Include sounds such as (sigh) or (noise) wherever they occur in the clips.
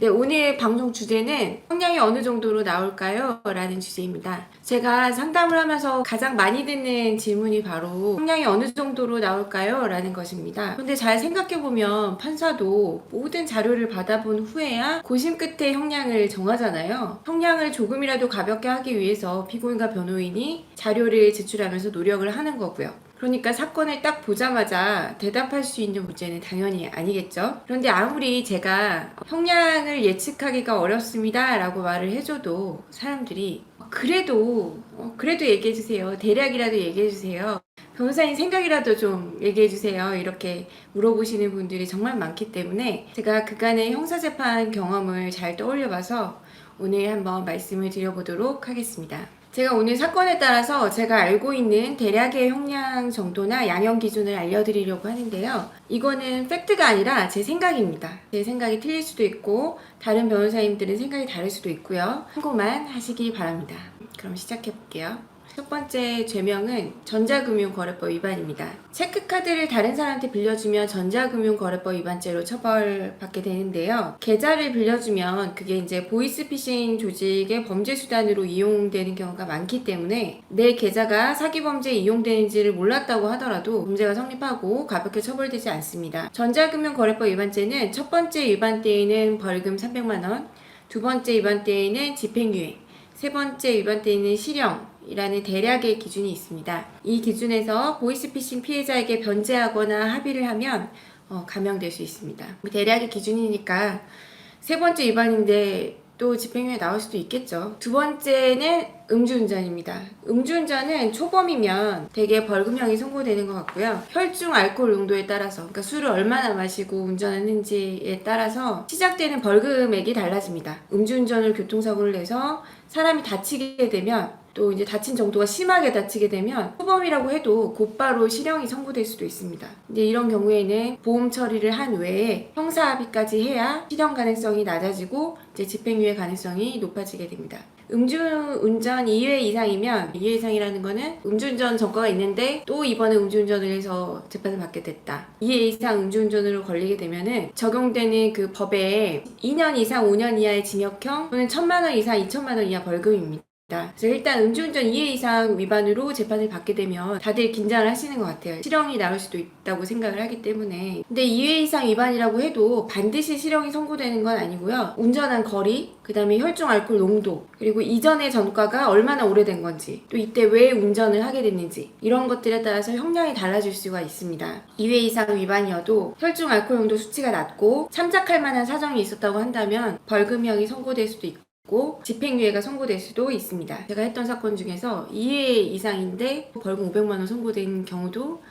네, 오늘 방송 주제는 성량이 어느 정도로 나올까요? 라는 주제입니다. 제가 상담을 하면서 가장 많이 듣는 질문이 바로 성량이 어느 정도로 나올까요? 라는 것입니다. 근데 잘 생각해보면 판사도 모든 자료를 받아본 후에야 고심 끝에 형량을 정하잖아요. 형량을 조금이라도 가볍게 하기 위해서 피고인과 변호인이 자료를 제출하면서 노력을 하는 거고요. 그러니까 사건을 딱 보자마자 대답할 수 있는 문제는 당연히 아니겠죠. 그런데 아무리 제가 형량을 예측하기가 어렵습니다 라고 말을 해줘도 사람들이 그래도 어, 그래도 얘기해 주세요. 대략이라도 얘기해 주세요. 변호사님 생각이라도 좀 얘기해 주세요. 이렇게 물어보시는 분들이 정말 많기 때문에 제가 그간의 형사재판 경험을 잘 떠올려 봐서 오늘 한번 말씀을 드려보도록 하겠습니다. 제가 오늘 사건에 따라서 제가 알고 있는 대략의 형량 정도나 양형 기준을 알려드리려고 하는데요. 이거는 팩트가 아니라 제 생각입니다. 제 생각이 틀릴 수도 있고 다른 변호사님들은 생각이 다를 수도 있고요. 참고만 하시기 바랍니다. 그럼 시작해 볼게요. 첫 번째 죄명은 전자금융거래법 위반입니다. 체크카드를 다른 사람한테 빌려주면 전자금융거래법 위반죄로 처벌받게 되는데요. 계좌를 빌려주면 그게 이제 보이스피싱 조직의 범죄 수단으로 이용되는 경우가 많기 때문에 내 계좌가 사기범죄에 이용되는지를 몰랐다고 하더라도 범죄가 성립하고 가볍게 처벌되지 않습니다. 전자금융거래법 위반죄는 첫 번째 위반 때에는 벌금 300만 원, 두 번째 위반 때에는 집행유예, 세 번째 위반 때에는 실형이라는 대략의 기준이 있습니다. 이 기준에서 보이스피싱 피해자에게 변제하거나 합의를 하면 어, 감형될 수 있습니다. 대략의 기준이니까 세 번째 위반인데 또 집행유예 나올 수도 있겠죠. 두 번째는 음주운전입니다. 음주운전은 초범이면 대개 벌금형이 선고되는 것 같고요. 혈중 알코올 농도에 따라서, 그러니까 술을 얼마나 마시고 운전하는지에 따라서 시작되는 벌금액이 달라집니다. 음주운전을 교통사고를 내서 사람이 다치게 되면 또 이제 다친 정도가 심하게 다치게 되면 초범이라고 해도 곧바로 실형이 선고될 수도 있습니다. 이제 이런 경우에는 보험 처리를 한 외에 형사 합의까지 해야 실형 가능성이 낮아지고 이제 집행유예 가능성이 높아지게 됩니다. 음주운전 2회 이상이면 2회 이상이라는 거는 음주운전 전과가 있는데 또 이번에 음주운전을 해서 재판을 받게 됐다. 2회 이상 음주운전으로 걸리게 되면은 적용되는 그 법에 2년 이상 5년 이하의 징역형 또는 1천만 원 이상 2천만 원 이하 벌금입니다. 그래서 일단 음주운전 2회 이상 위반으로 재판을 받게 되면 다들 긴장을 하시는 것 같아요. 실형이 나올 수도 있다고 생각을 하기 때문에. 근데 2회 이상 위반이라고 해도 반드시 실형이 선고되는 건 아니고요. 운전한 거리, 그 다음에 혈중 알코올 농도, 그리고 이전의 전과가 얼마나 오래된 건지, 또 이때 왜 운전을 하게 됐는지, 이런 것들에 따라서 형량이 달라질 수가 있습니다. 2회 이상 위반이어도 혈중 알코올 농도 수치가 낮고 참작할 만한 사정이 있었다고 한다면 벌금형이 선고될 수도 있고, 있고 집행유예가 선고될 수도 있습니다. 제가 했던 사건 중에서 2회 이상인데 벌금 500만 원 선고된 경우도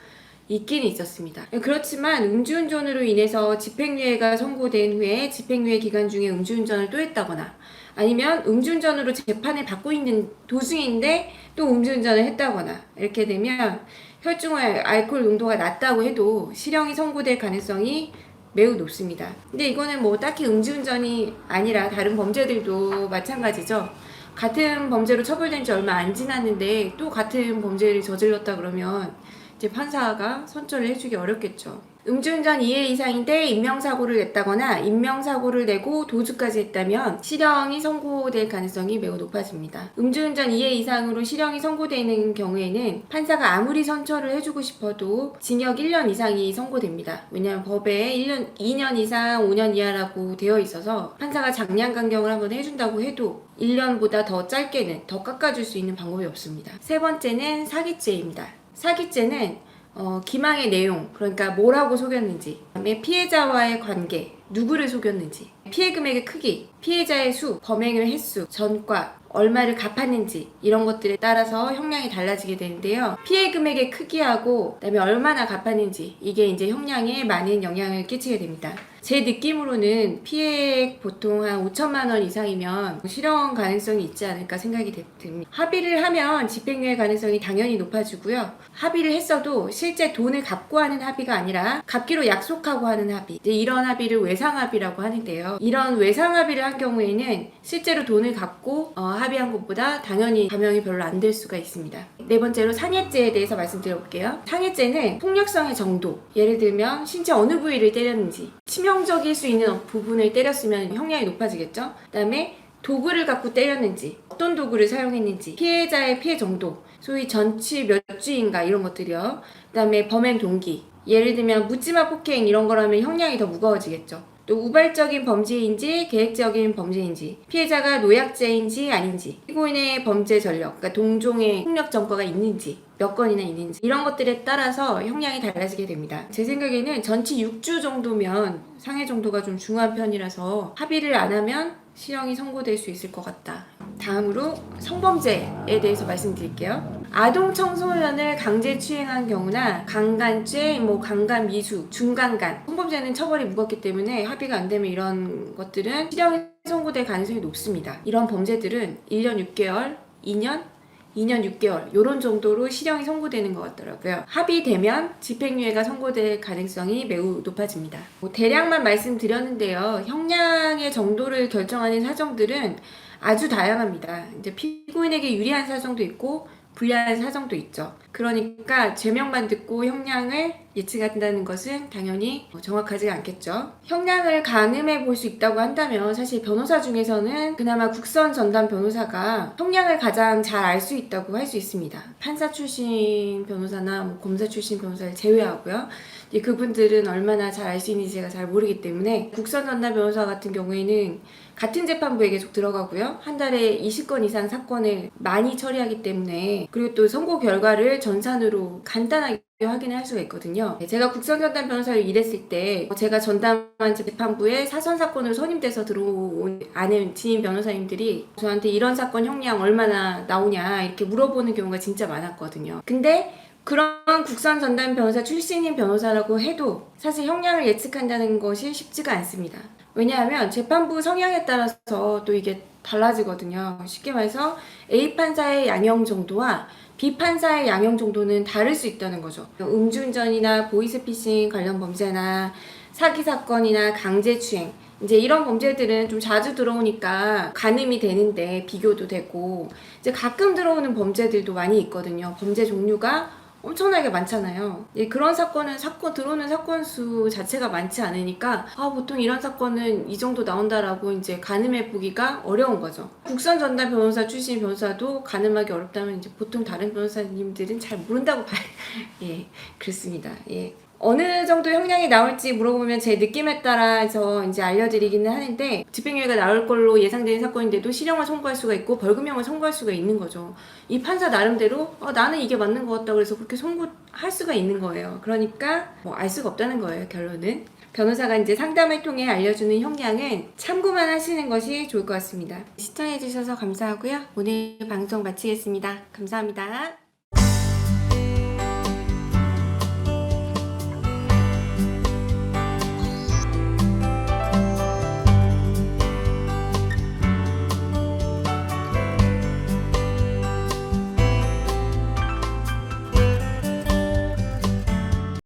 있긴 있었습니다. 그렇지만 음주운전으로 인해서 집행유예가 선고된 후에 집행유예 기간 중에 음주운전을 또 했다거나 아니면 음주운전으로 재판을 받고 있는 도중인데 또 음주운전을 했다거나 이렇게 되면 혈중 알코올 농도가 낮다고 해도 실형이 선고될 가능성이 매우 높습니다. 근데 이거는 뭐 딱히 음주운전이 아니라 다른 범죄들도 마찬가지죠. 같은 범죄로 처벌된 지 얼마 안 지났는데 또 같은 범죄를 저질렀다 그러면 이제 판사가 선처를 해주기 어렵겠죠. 음주운전 2회 이상인데 인명사고를 냈다거나 인명사고를 내고 도주까지 했다면 실형이 선고될 가능성이 매우 높아집니다. 음주운전 2회 이상으로 실형이 선고되는 경우에는 판사가 아무리 선처를 해주고 싶어도 징역 1년 이상이 선고됩니다. 왜냐하면 법에 1년, 2년 이상 5년 이하라고 되어 있어서 판사가 장량 강경을 한번 해준다고 해도 1년보다 더 짧게는 더 깎아줄 수 있는 방법이 없습니다. 세 번째는 사기죄입니다. 사기죄는 어, 기망의 내용, 그러니까 뭐라고 속였는지, 그다음에 피해자와의 관계, 누구를 속였는지, 피해 금액의 크기, 피해자의 수, 범행의 횟수, 전과, 얼마를 갚았는지 이런 것들에 따라서 형량이 달라지게 되는데요. 피해 금액의 크기하고 그다음에 얼마나 갚았는지 이게 이제 형량에 많은 영향을 끼치게 됩니다. 제 느낌으로는 피해액 보통 한 5천만 원 이상이면 실형 가능성이 있지 않을까 생각이 듭니다. 합의를 하면 집행유예 가능성이 당연히 높아지고요. 합의를 했어도 실제 돈을 갚고 하는 합의가 아니라 갚기로 약속하고 하는 합의. 이런 합의를 왜 외상합의라고 하는데요. 이런 외상합의를 한 경우에는 실제로 돈을 갖고 어, 합의한 것보다 당연히 감형이 별로 안 될 수가 있습니다. 네 번째로 상해죄에 대해서 말씀드려볼게요. 상해죄는 폭력성의 정도, 예를 들면 신체 어느 부위를 때렸는지, 치명 적일 수 있는 부분을 때렸으면 형량이 높아지겠죠. 그다음에 도구를 갖고 때렸는지, 어떤 도구를 사용했는지, 피해자의 피해 정도, 소위 전치 몇 주인가 이런 것들이요. 그다음에 범행 동기, 예를 들면 묻지마 폭행 이런 거라면 형량이 더 무거워지겠죠. 또 우발적인 범죄인지 계획적인 범죄인지 피해자가 노약자인지 아닌지 피고인의 범죄 전력 그러니까 동종의 폭력 전과가 있는지 몇 건이나 있는지 이런 것들에 따라서 형량이 달라지게 됩니다. 제 생각에는 전치 6주 정도면 상해 정도가 좀 중한 편이라서 합의를 안 하면 실형이 선고될 수 있을 것 같다. 다음으로 성범죄에 대해서 말씀드릴게요. 아동 청소년을 강제 추행한 경우나 강간죄, 뭐 강간 미수, 중강간 성범죄는 처벌이 무겁기 때문에 합의가 안 되면 이런 것들은 실형이 선고될 가능성이 높습니다. 이런 범죄들은 1년 6개월, 2년 2년 6개월 요런 정도로 실형이 선고되는 것 같더라고요. 합의되면 집행유예가 선고될 가능성이 매우 높아집니다. 뭐 대략만 말씀드렸는데요. 형량의 정도를 결정하는 사정들은 아주 다양합니다. 이제 피고인에게 유리한 사정도 있고 불리한 사정도 있죠. 그러니까 죄명만 듣고 형량을 예측한다는 것은 당연히 뭐 정확하지 않겠죠. 형량을 가늠해 볼 수 있다고 한다면 사실 변호사 중에서는 그나마 국선 전담 변호사가 형량을 가장 잘 알 수 있다고 할 수 있습니다. 판사 출신 변호사나 뭐 검사 출신 변호사를 제외하고요. 그분들은 얼마나 잘 알 수 있는지 제가 잘 모르기 때문에 국선 전담 변호사 같은 경우에는 같은 재판부에 계속 들어가고요. 한 달에 20건 이상 사건을 많이 처리하기 때문에 그리고 또 선고 결과를 전산으로 간단하게 확인을 할 수가 있거든요. 네, 제가 국선전담 변호사를 일했을 때 제가 전담한 재판부에 사선 사건으로 선임돼서 들어온 아는 지인 변호사님들이 저한테 이런 사건 형량 얼마나 나오냐 이렇게 물어보는 경우가 진짜 많았거든요. 근데 그런 국선 전담 변호사 출신인 변호사라고 해도 사실 형량을 예측한다는 것이 쉽지가 않습니다. 왜냐하면 재판부 성향에 따라서 또 이게 달라지거든요. 쉽게 말해서 A 판사의 양형 정도와 B 판사의 양형 정도는 다를 수 있다는 거죠. 음주운전이나 보이스피싱 관련 범죄나 사기 사건이나 강제추행 이제 이런 범죄들은 좀 자주 들어오니까 가늠이 되는데 비교도 되고 이제 가끔 들어오는 범죄들도 많이 있거든요. 범죄 종류가 엄청나게 많잖아요. 예, 그런 사건은 사건 들어오는 사건 수 자체가 많지 않으니까 아 보통 이런 사건은 이 정도 나온다라고 이제 가늠해 보기가 어려운 거죠. 국선 전담 변호사 출신 변호사도 가늠하기 어렵다면 이제 보통 다른 변호사님들은 잘 모른다고 봐요. (laughs) 예, 그렇습니다. 예. 어느 정도 형량이 나올지 물어보면 제 느낌에 따라서 이제 알려드리기는 하는데 집행유예가 나올 걸로 예상되는 사건인데도 실형을 선고할 수가 있고 벌금형을 선고할 수가 있는 거죠. 이 판사 나름대로 어, 나는 이게 맞는 것 같다 그래서 그렇게 선고할 수가 있는 거예요. 그러니까 뭐 알 수가 없다는 거예요. 결론은. 변호사가 이제 상담을 통해 알려주는 형량은 참고만 하시는 것이 좋을 것 같습니다. 시청해주셔서 감사하고요. 오늘 방송 마치겠습니다. 감사합니다.